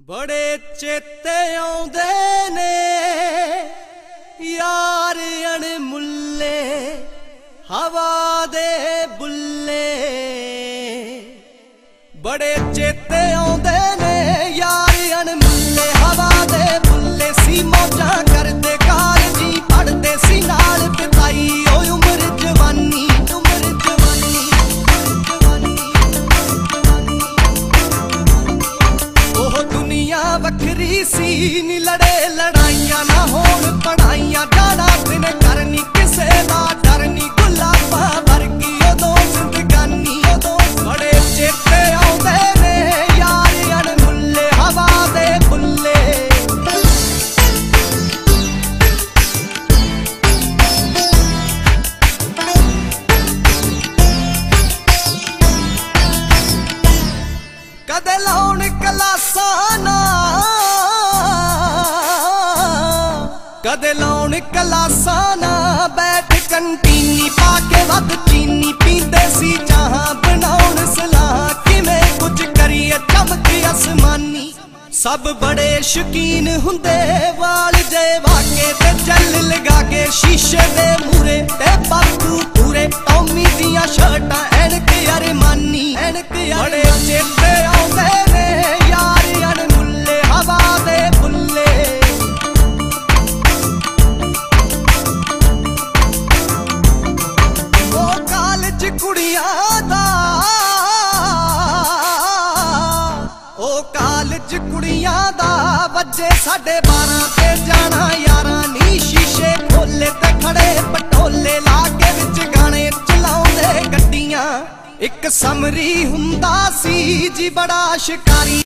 ਬੜੇ ਚੇਤੇ ਆਉਂਦੇ ਨੇ ਯਾਰ ਅਣਮੁੱਲੇ ਹਵਾ ਦੇ ਬੁੱਲੇ। ਬੜੇ ਚੇਤੇ ਵੱਖਰੀ ਸੀ ਨੀ ਲੜੇ ਲੜਾਈਆਂ ਨਾ ਹੋਣ ਪੜਾਈਆਂ ਕਦੇ ਲਾਉਣ ਕਲਾਸਾਂ ਨਾ ਬੈਠ ਕੰਟੀਨੀ ਪਾ ਕੇ ਵੱਧ ਚੀਨੀ ਪੀਂਦੇ ਸੀ ਚਾਹਾਂ ਬਣਾਉਣ ਸਲਾਹ। ਕਿਵੇਂ ਕੁਝ ਕਰੀਏ ਚਮਕ ਅਸਮਾਨੀ। ਸਭ ਬੜੇ ਸ਼ਕੀਨ ਹੁੰਦੇ, ਵਾਲ ਜੇ ਵਾਕੇ ਤੇ ਚੱਲ ਲਗਾ ਕੇ ਸ਼ੀਸ਼ੇ ਦੇ ਮੂਰੇ ਤੇ ਬਾਪੂ ਪੂਰੇ। ਟੌਮੀ ਦੀਆਂ ਸ਼ਰਟਾਂ ਐਨਕ ਯਾਰ ਮਾਨੀ ਐਨਕ ਬੜੇ ਚੇਤੇ ਕੁੜੀਆਂ ਦਾ ਉਹ ਕਾਲਜ ਕੁੜੀਆਂ ਦਾ ਵੱਜੇ ਸਾਡੇ 12 ਤੇ ਜਾਣਾ ਯਾਰਾਂ ਨੀ, ਸ਼ੀਸ਼ੇ ਖੋਲੇ ਤੇ ਖੜੇ ਪਟੋਲੇ ਲਾ ਕੇ ਵਿੱਚ ਗਾਣੇ ਚਲਾਉਂਦੇ ਗੱਡੀਆਂ। ਇੱਕ ਸਮਰੀ ਹੁੰਦਾ ਸੀ ਜੀ ਬੜਾ ਸ਼ਿਕਾਰੀ।